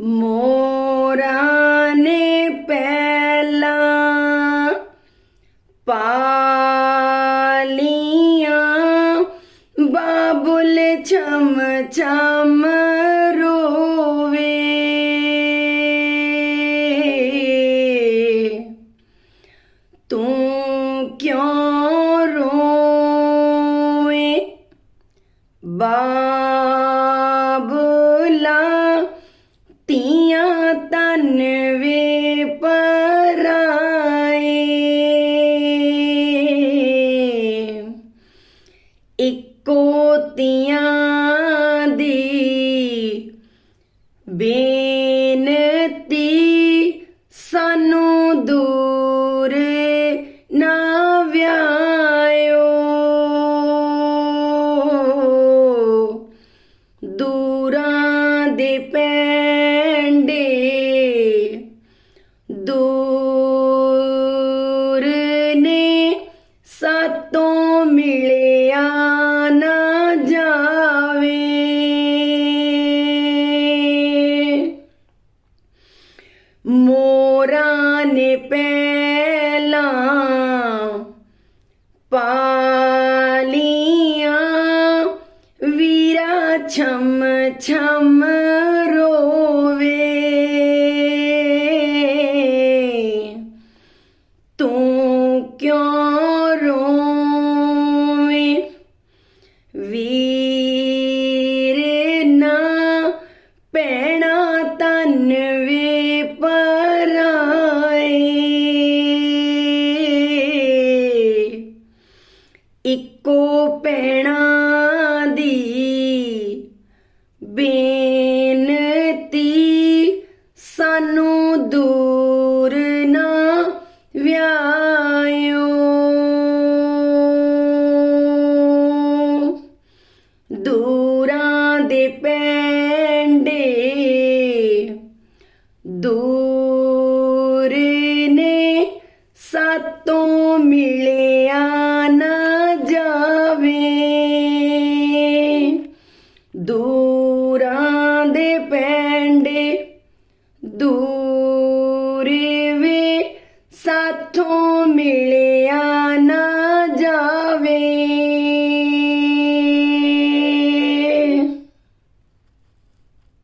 ਮੋਰਾਂ ਨੇ ਪਹਿਲਾਂ ਪਾਲੀਆਂ। ਬਾਬੁਲ ਛਮ ਛਮ ਰੋਵੇ। ਤੂੰ ਕਿਉਂ ਰੋਵੇਂ? ਬਾਬਲਾ ਤੀਆਂ ਵੇ ਪਰਾਏ ਇੱਕੋ ਤੀਆਂ ਦੀ ਬੇਨਤੀ ਮੋਰਾਂ ਨੇ ਪਹਿਲਾਂ ਪਾਲੀਆਂ ਵੀਰਾ ਛਮ ਛਮ ਰੋਵੇ। ਤੂੰ ਕਿਉਂ ਰੋ ਇੱਕੋ ਪੈਣਾ ਦੀ ਬੇਨਤੀ ਸਾਨੂੰ ਦੂਰ ਨਾ ਵਿਆਇਓ। ਦੂਰਾਂ ਦੇ ਪੈਂਡੇ ਸਾਥੋਂ ਮਿਲਿਆ।